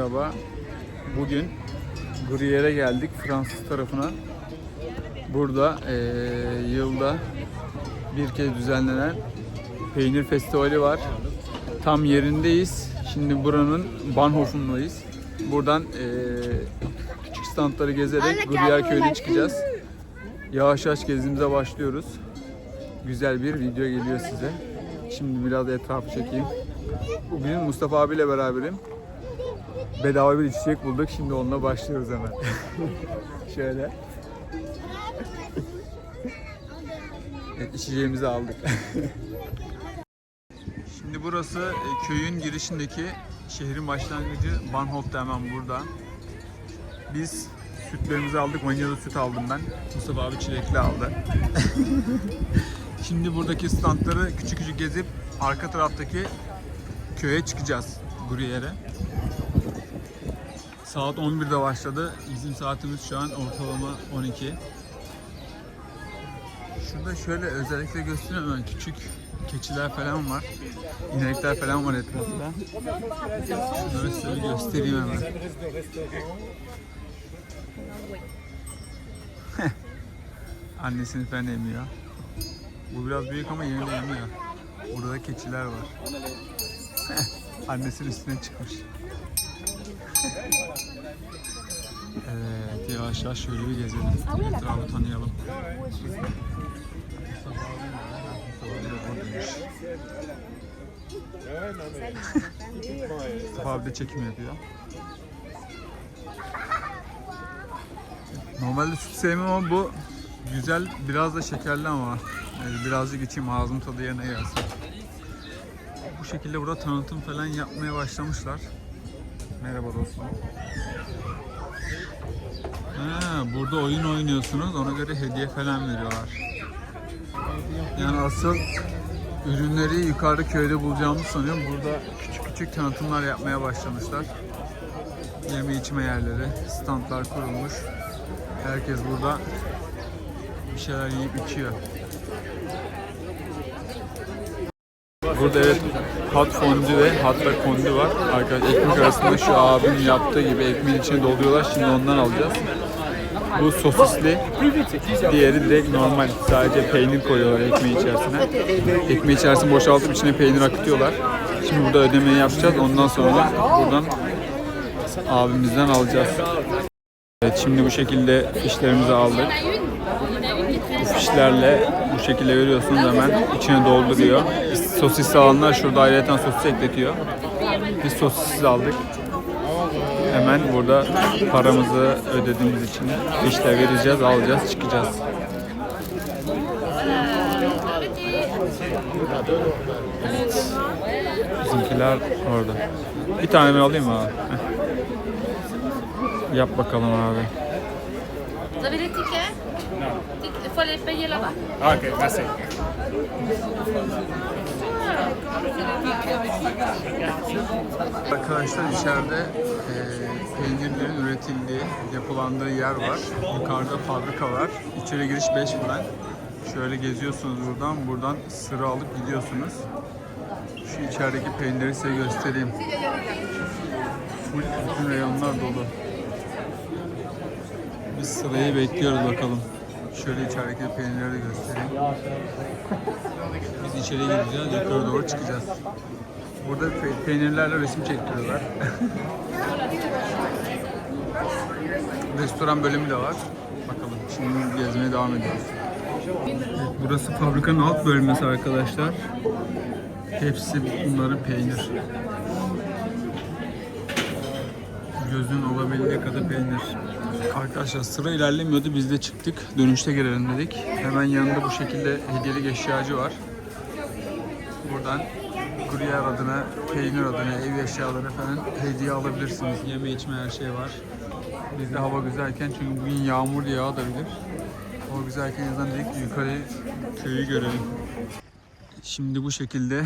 Merhaba. Bugün Gruyère'e geldik Fransız tarafına. Burada eee, yılda bir kez düzenlenen peynir festivali var. Tam yerindeyiz. Şimdi buranın Bahnhof'undayız. Buradan eee, küçük standları gezerek Gruyère köyüne çıkacağız. Yavaş yavaş gezimize başlıyoruz. Güzel bir video geliyor size. Şimdi biraz etrafı çekeyim. Bugün Mustafa abiyle beraberim. Bedava bir içecek bulduk. Şimdi onunla başlıyoruz hemen. Şöyle. Evet, içeceğimizi aldık. Şimdi burası e, köyün girişindeki şehrin başlangıcı Bahnhof da hemen burada. Biz sütlerimizi aldık. Vanilyalı süt aldım ben. Mustafa abi çilekli aldı. Şimdi buradaki standları küçük küçük gezip arka taraftaki köye çıkacağız Gruyère'e. Saat 11'de başladı. Bizim saatimiz şu an ortalama 12. Şurada şöyle özellikle göstereyim hemen küçük keçiler falan var. İnekler falan var etrafta. Şunları size bir göstereyim hemen. Annesini falan emiyor. Bu biraz büyük ama yine de yemiyor. Burada da keçiler var. Annesinin üstüne çıkmış. Evet yavaş yavaş şöyle bir gezelim. Etrafı tanıyalım. Mustafa abi de çekim yapıyor. Normalde süt sevmem ama bu güzel biraz da şekerli ama yani birazcık içeyim ağzım tadı yerine gelsin. Bu şekilde burada tanıtım falan yapmaya başlamışlar. Merhaba dostum. Ha, burada oyun oynuyorsunuz ona göre hediye falan veriyorlar. Yani asıl ürünleri yukarıda köyde bulacağımızı sanıyorum. Burada küçük küçük tanıtımlar yapmaya başlamışlar. Yeme içme yerleri, standlar kurulmuş. Herkes burada bir şeyler yiyip içiyor. Burada evet hot fondü ve hatta kondü var. Arkadaşlar ekmek arasında şu abinin yaptığı gibi ekmeğin içine dolduruyorlar. Şimdi ondan alacağız. Bu sosisli. Diğeri direkt normal. Sadece peynir koyuyorlar ekmeğin içerisine. Ekmeği içerisine boşaltıp içine peynir akıtıyorlar. Şimdi burada ödemeyi yapacağız. Ondan sonra buradan abimizden alacağız. Evet şimdi bu şekilde fişlerimizi aldık. Bu fişlerle bu şekilde görüyorsunuz hemen içine dolduruyor. Sosis alanlar şurada ayrıca sosis ekletiyor. Biz sosissiz aldık. Hemen burada paramızı ödediğimiz için fişler vereceğiz, alacağız, çıkacağız. Evet. Bizimkiler orada. Bir tane ben alayım abi? Yap bakalım abi. Tickets Il faut les payer là-bas. Ok, merci. Arkadaşlar içeride e, peynirlerin üretildiği, yapılandığı yer var. Yukarıda fabrika var. İçeri giriş 5 frank. Şöyle geziyorsunuz buradan. Buradan sıra alıp gidiyorsunuz. Şu içerideki peynirleri size göstereyim. Full bütün reyonlar dolu. Biz sırayı bekliyoruz bakalım. Şöyle içerideki peynirleri de göstereyim. Biz içeri gireceğiz, yukarı doğru çıkacağız. Burada pe- peynirlerle resim çektiriyorlar. Restoran bölümü de var. Bakalım şimdi gezmeye devam ediyoruz. Evet, burası fabrikanın alt bölmesi arkadaşlar. Hepsi bunların peynir. Gözün olabildiği kadar peynir. Arkadaşlar sıra ilerlemiyordu. Biz de çıktık. Dönüşte girelim dedik. Hemen yanında bu şekilde hediyelik eşyacı var. Buradan Gruyère adına, peynir adına, ev eşyaları falan hediye alabilirsiniz. Yeme içme her şey var. Bizde hava güzelken çünkü bugün yağmur yağabilir. Hava güzelken yazan dedik ki yukarı köyü görelim. Şimdi bu şekilde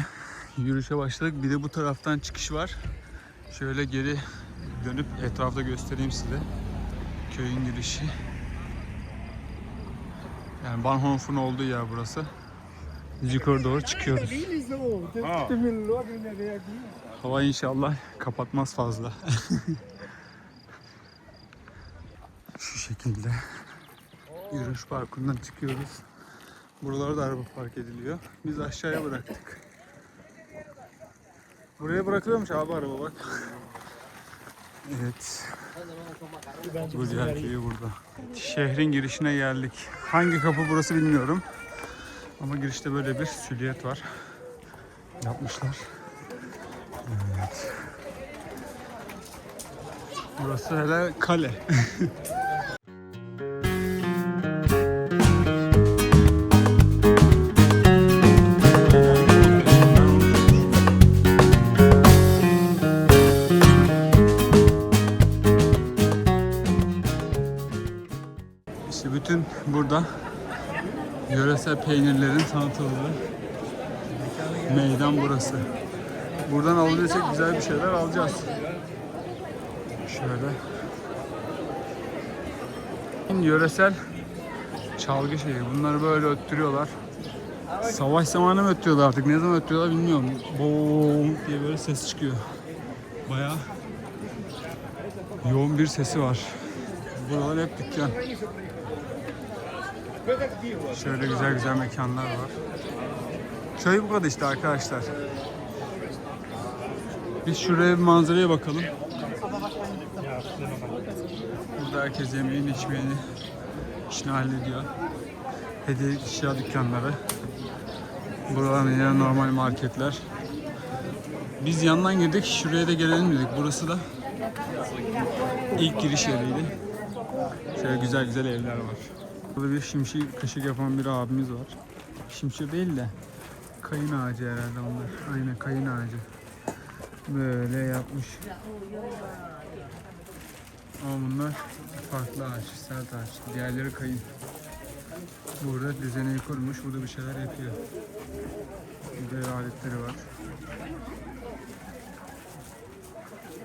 yürüyüşe başladık. Bir de bu taraftan çıkış var. Şöyle geri dönüp etrafta göstereyim size. Köyün girişi. Yani Bahnhof'un olduğu yer burası. yukarı doğru çıkıyoruz. Hava inşallah kapatmaz fazla. Şu şekilde yürüyüş parkurundan çıkıyoruz. Buralarda araba park ediliyor. Biz aşağıya bıraktık. Buraya bırakılıyormuş abi araba bak. Evet. Diğer köyü burada. Şehrin girişine geldik. Hangi kapı burası bilmiyorum. Ama girişte böyle bir süliyet var. Yapmışlar. Evet. Burası hele kale. bütün burada yöresel peynirlerin tanıtıldığı meydan burası. Buradan alabilirsek güzel bir şeyler alacağız. Şöyle. Yöresel çalgı şeyi. Bunları böyle öttürüyorlar. Savaş zamanı mı öttürüyorlar artık? Ne zaman öttürüyorlar bilmiyorum. Boom diye böyle ses çıkıyor. Bayağı yoğun bir sesi var. Buralar hep dükkan. Şöyle güzel güzel mekanlar var. Köy bu kadar işte arkadaşlar. Biz şuraya bir manzaraya bakalım. Burada herkes yemeğini içmeyeni işini hallediyor. Hediye eşya dükkanları. Buralar yine normal marketler. Biz yandan girdik. Şuraya da gelelim dedik. Burası da ilk giriş yeriydi. Şöyle güzel güzel evler var. Burada bir şimşir kaşık yapan bir abimiz var. Şimşir değil de kayın ağacı herhalde onlar. Aynen kayın ağacı. Böyle yapmış. Ama bunlar farklı ağaç, sert ağaç. Diğerleri kayın. Burada düzeneyi kurmuş, burada bir şeyler yapıyor. Burada aletleri var.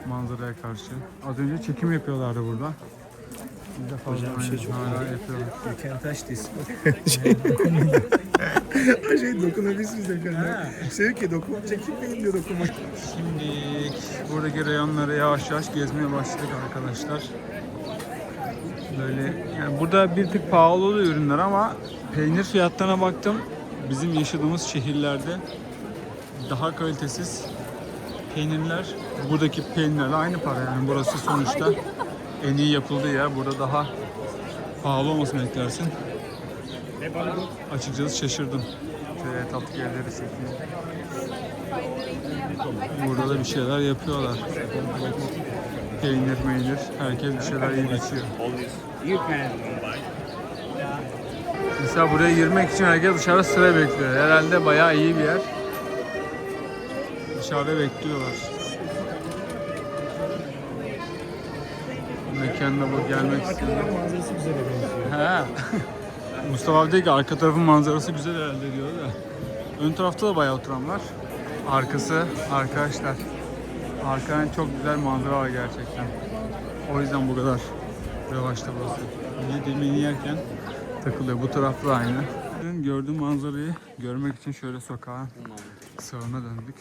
Manzaraya karşı. Az önce çekim yapıyorlardı burada. Bir de fazla Hocam bir şey çok hala. You can touch this. şey şey dokunabilirsiniz efendim. Şey ki dokun çekinmeyin diyor dokunmak. Şimdi buradaki reyonları yavaş yavaş gezmeye başladık arkadaşlar. Böyle yani burada bir tık pahalı oluyor ürünler ama peynir fiyatlarına baktım. Bizim yaşadığımız şehirlerde daha kalitesiz peynirler buradaki peynirlerle aynı para yani burası sonuçta en iyi yapıldığı yer. Burada daha pahalı olmasını beklersin. Açıkçası şaşırdım. Şöyle tatlı yerleri çekeyim. Burada da bir şeyler yapıyorlar. Peynir meynir. Herkes bir şeyler yiyip içiyor. Mesela buraya girmek için herkes dışarıda sıra bekliyor. Herhalde bayağı iyi bir yer. Dışarıda bekliyorlar. Mekanda bu gelmek istiyor. manzarası güzel benziyor. He. Mustafa abi diyor ki arka tarafın manzarası güzel herhalde diyor da. Ön tarafta da bayağı oturan var. Arkası arkadaşlar. Arkadan çok güzel manzara var gerçekten. O yüzden bu kadar revaçta burası. Yediğimi yerken takılıyor. Bu tarafta da aynı. Gördüğüm manzarayı görmek için şöyle sokağın sağına döndük.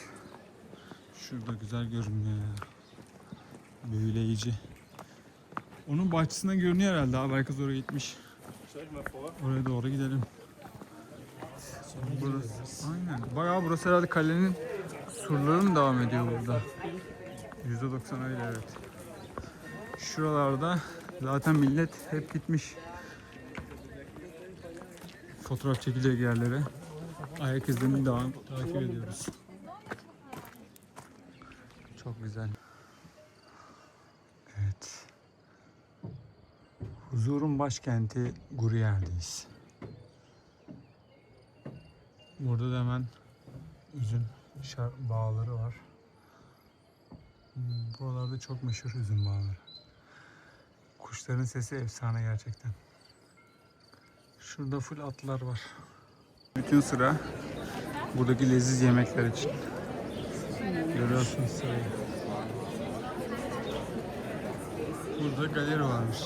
Şurada güzel görünüyor. Büyüleyici. Onun bahçesinden görünüyor herhalde abi. Herkes oraya gitmiş. Oraya doğru gidelim. Burası, aynen. Bayağı burası herhalde kalenin surları mı devam ediyor burada? %90 öyle evet. Şuralarda zaten millet hep gitmiş. Fotoğraf çekilecek yerlere. Ayak izlerini devam takip ediyoruz. Çok güzel. Huzurun başkenti Guriyer'deyiz. Burada da hemen üzüm bağları var. Hmm, Buralarda çok meşhur üzüm bağları. Kuşların sesi efsane gerçekten. Şurada full atlar var. Bütün sıra buradaki leziz yemekler için. Görüyorsunuz sırayı. Burada galeri varmış.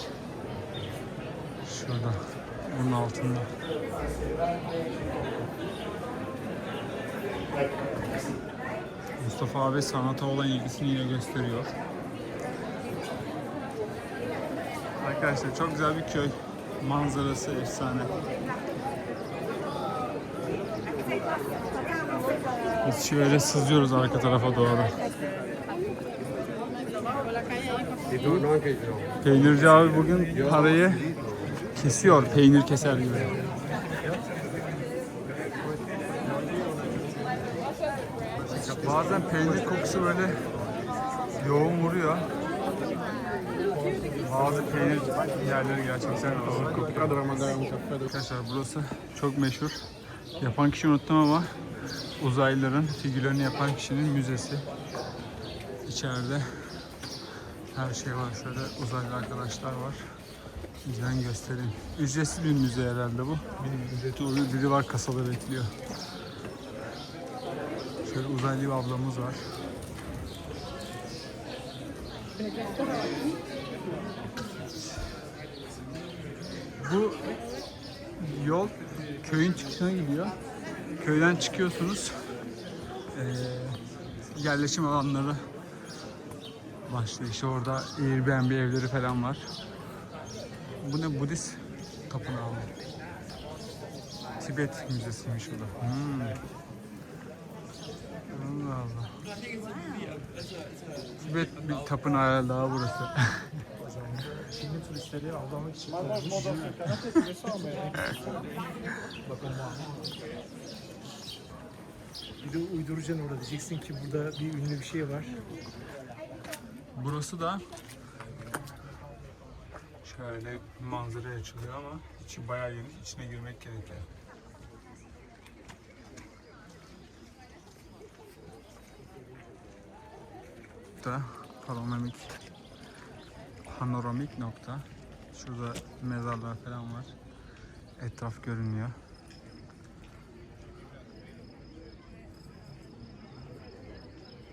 Şurada. Bunun altında. Mustafa abi sanata olan ilgisini yine gösteriyor. Arkadaşlar çok güzel bir köy. Manzarası efsane. Biz şöyle sızıyoruz arka tarafa doğru. Peynirci abi bugün parayı kesiyor. Peynir keser gibi. Bazen peynir kokusu böyle yoğun vuruyor. Bazı peynir yerleri gerçekten ağır kokuyor. Arkadaşlar burası çok meşhur. Yapan kişi unuttum ama uzaylıların figürlerini yapan kişinin müzesi. İçeride her şey var. Şöyle uzaylı arkadaşlar var. Ben göstereyim. Ücretsiz bir müze herhalde bu. Bir ücreti oluyor. Biri var kasada bekliyor. Şöyle uzaylı bir ablamız var. Bu yol köyün çıkışına gidiyor. Köyden çıkıyorsunuz. Ee, yerleşim alanları başlıyor. İşte orada Airbnb evleri falan var. Bu ne Budist tapınağı mı? Tibet Müzesi'ymiş bu da. Hmm. Allah Allah. Tibet bir tapınağı daha burası. Şimdi turistleri avlamak için Bir de uyduracaksın orada diyeceksin ki burada bir ünlü bir şey var. Burası da şöyle manzaraya açılıyor ama içi bayağı geniş. İçine girmek gerekiyor. da panoramik panoramik nokta. Şurada mezarlar falan var. Etraf görünüyor.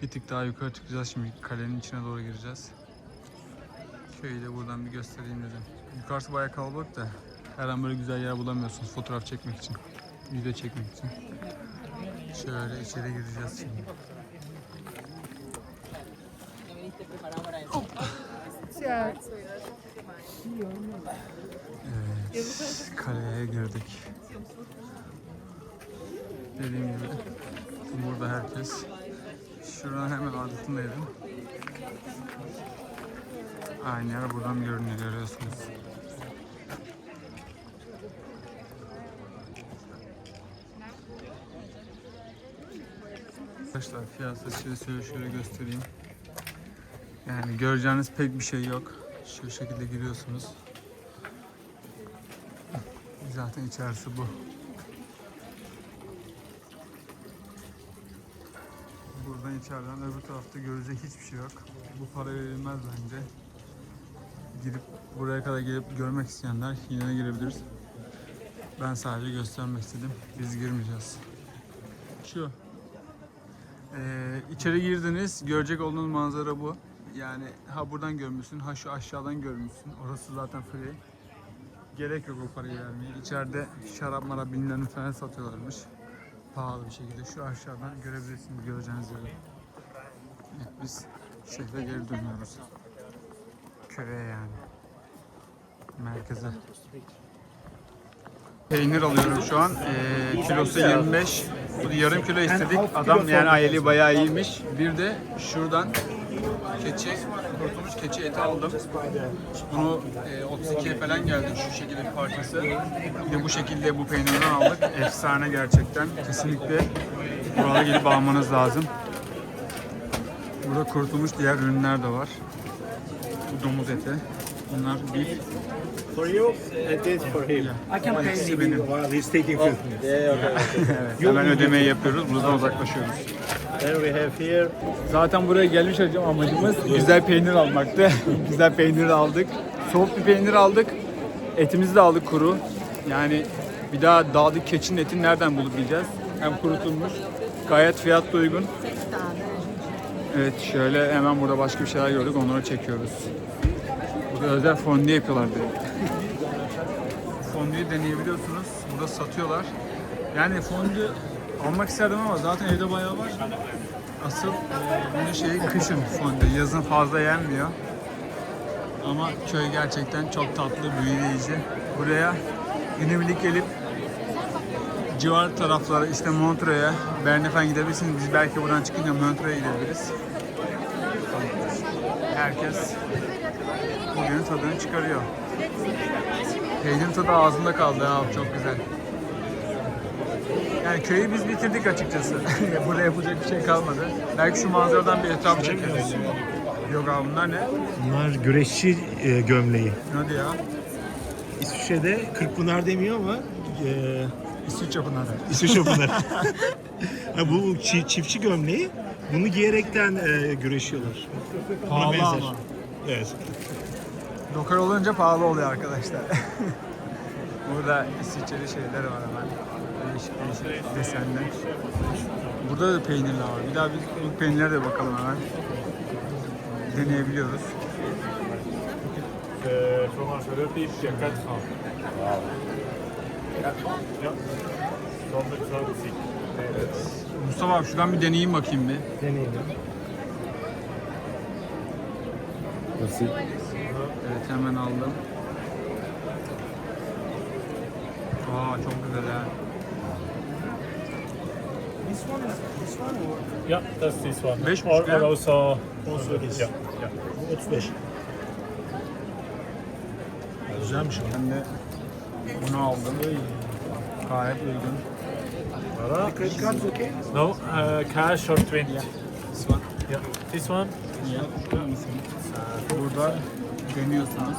Bir tık daha yukarı çıkacağız şimdi kalenin içine doğru gireceğiz. Köyü de buradan bir göstereyim dedim. Yukarısı bayağı kalabalık da her an böyle güzel yer bulamıyorsunuz fotoğraf çekmek için, video çekmek için. Şöyle içeri gireceğiz şimdi. Evet, kaleye girdik. Dediğim gibi burada herkes Şuradan hemen altındaydım. Aynı yer buradan görünüyor görüyorsunuz. Arkadaşlar fiyat saçı şöyle şöyle göstereyim. Yani göreceğiniz pek bir şey yok. Şu şekilde giriyorsunuz. Zaten içerisi bu. Buradan içeriden öbür tarafta görecek hiçbir şey yok. Bu para verilmez bence. Gidip buraya kadar gelip görmek isteyenler yine de girebiliriz. Ben sadece göstermek istedim. Biz girmeyeceğiz. Şu. Ee, içeri girdiniz. Görecek olduğunuz manzara bu. Yani ha buradan görmüşsün, ha şu aşağıdan görmüşsün. Orası zaten free. Gerek yok o parayı vermeye. İçeride şarap marap binlerini falan satıyorlarmış pahalı bir şekilde şu aşağıdan görebilirsiniz göreceğiniz yeri. Evet, biz şehre geri dönüyoruz. Köye yani. Merkeze. Peynir alıyorum şu an. Ee, kilosu 25. Bunu yarım kilo istedik. Adam yani ayeli bayağı iyiymiş. Bir de şuradan keçi, kurutulmuş keçi eti aldım. Bunu e, 32'ye falan geldi şu şekilde bir parçası. Bir de bu şekilde bu peynirden aldık. Efsane gerçekten. Kesinlikle buralara gelip almanız lazım. Burada kurutulmuş diğer ürünler de var. Bu domuz eti. Bunlar beef. For you, and this for him. I can pay benim. while he's taking food. Yeah, okay. Evet, hemen ödemeyi yapıyoruz. Buradan uzaklaşıyoruz. Then we have here Zaten buraya gelmiş hocam amacımız güzel peynir almaktı. güzel peynir aldık. Soğuk bir peynir aldık. Etimizi de aldık kuru. Yani bir daha dağdık keçinin etini nereden bulup yiyeceğiz? Hem kurutulmuş. Gayet fiyat da uygun. Evet şöyle hemen burada başka bir şeyler gördük onları çekiyoruz. Burada özel fondue yapıyorlar diye. Fondüyü deneyebiliyorsunuz. Burada satıyorlar. Yani fondü Almak isterdim ama zaten evde bayağı var. Asıl e, bunun şeyi kışın fonda. Yazın fazla yenmiyor. Ama köy gerçekten çok tatlı, büyüleyici. Buraya günübirlik gelip civar taraflara işte Montreux'e, Berne falan gidebilirsiniz. Biz belki buradan çıkınca Montreux'e gidebiliriz. Herkes bugünün tadını çıkarıyor. Peynir tadı ağzımda kaldı ha çok güzel. Yani köyü biz bitirdik açıkçası. Burada yapılacak bir şey kalmadı. Belki şu manzaradan bir etraf çekeriz. Yok abi bunlar ne? Bunlar güreşçi e, gömleği. Hadi ya. İsviçre'de Kırkpınar demiyor ama e, İsviçre bunlar. İsviçre Pınar. ha, bu çi- çiftçi gömleği. Bunu giyerekten e, güreşiyorlar. Buna Pahalı benzer. ama. Evet. Dokar olunca pahalı oluyor arkadaşlar. Burada İsviçreli şeyler var hemen. Değişik değişik desenler. Burada da peynirler var. Bir daha biz bu peynirlere de bakalım hemen. Deneyebiliyoruz. fromage Röppisch, il y a 4 120. Mustafa abi şuradan bir deneyeyim bakayım bir. Deneyelim. Evet hemen aldım. Aa çok güzel ha. Ja, das ist this one. Beş Or, buçuk or ya. also, Olsun öyleyse. ja, ja. Bu 35. Güzelmiş. Ben de bunu aldım. Gayet uygun. Credit card okay? No, uh, cash or 20. This one. Yeah. This one? Burada deniyorsunuz.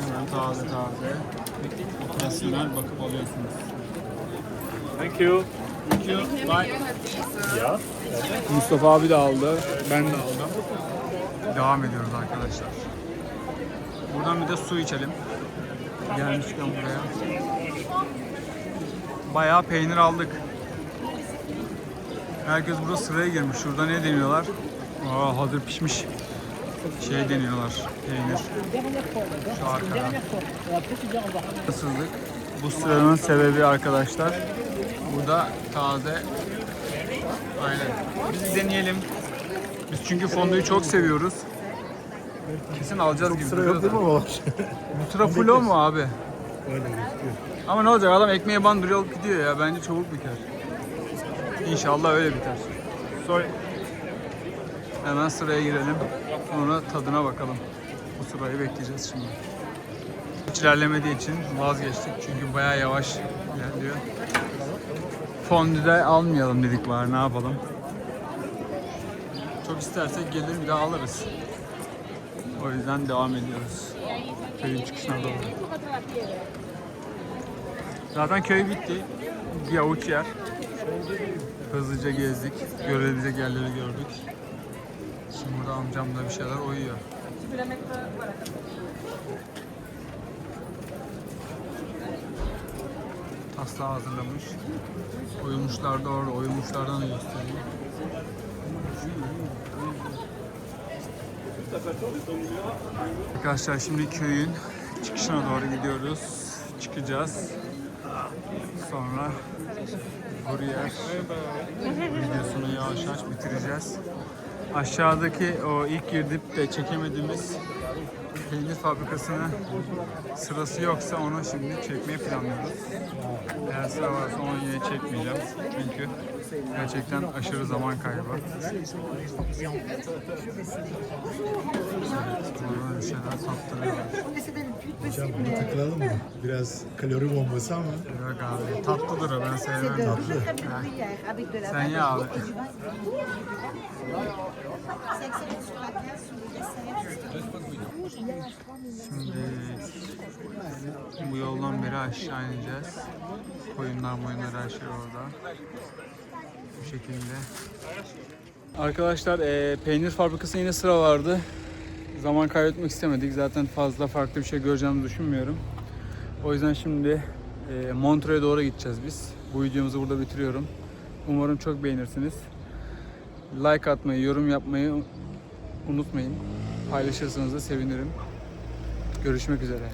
Hemen taze taze. Profesyonel bakıp alıyorsunuz. Thank you. Thank you. Bye. Ja. Mustafa abi de aldı. Ben de aldım. Devam ediyoruz arkadaşlar. Buradan bir de su içelim. Gelmişken buraya. Bayağı peynir aldık. Herkes burada sıraya girmiş. Şurada ne deniyorlar? Aa, hazır pişmiş şey deniyorlar. Peynir. Şu arkada. Isırdık. Bu sıranın sebebi arkadaşlar. Burada taze Aynen. Biz deneyelim. Biz çünkü fonduyu çok seviyoruz. Kesin alacağız gibi Sıra duruyor yok değil da. mi ama? Bu sıra full o mu abi? Öyle gözüküyor. Ama ne olacak adam ekmeğe bandırıyor alıp gidiyor ya. Bence çabuk biter. İnşallah öyle biter. Sorry. Hemen sıraya girelim. Sonra tadına bakalım. Bu sırayı bekleyeceğiz şimdi. Hiç ilerlemediği için vazgeçtik. Çünkü bayağı yavaş ilerliyor. Fondüde almayalım dedik var ne yapalım. Çok istersek gelir bir daha alırız. O yüzden devam ediyoruz. Köyün çıkışına doğru. Zaten köy bitti. Bir avuç yer. Hızlıca gezdik. Görebilecek yerleri gördük. Şimdi burada amcam da bir şeyler oyuyor. Taslağı hazırlamış. Oyumuşlar da orada. Oyumuşlardan da. Arkadaşlar şimdi köyün çıkışına doğru gidiyoruz. Çıkacağız. Sonra Gruyère videosunu yavaş yavaş bitireceğiz. Aşağıdaki o ilk girdip de çekemediğimiz peynir fabrikasının sırası yoksa onu şimdi çekmeyi planlıyoruz. Eğer sıra varsa onu yine çekmeyeceğim. Çünkü gerçekten aşırı zaman kaybı. Bir şeyler sattırıyorlar. Hocam buna takılalım mı? Biraz kalori bombası ama. Yok abi tatlıdır o ben sevmem. Tatlı. Ha. Sen ye abi. Bu yoldan beri aşağı ineceğiz. Koyunlar moyunlar her şey orada. Bu şekilde. Arkadaşlar eee, peynir fabrikasında yine sıra vardı. Zaman kaybetmek istemedik. Zaten fazla farklı bir şey göreceğimizi düşünmüyorum. O yüzden şimdi e, Montreux'e doğru gideceğiz biz. Bu videomuzu burada bitiriyorum. Umarım çok beğenirsiniz. Like atmayı, yorum yapmayı unutmayın. Paylaşırsanız da sevinirim. Görüşmek üzere.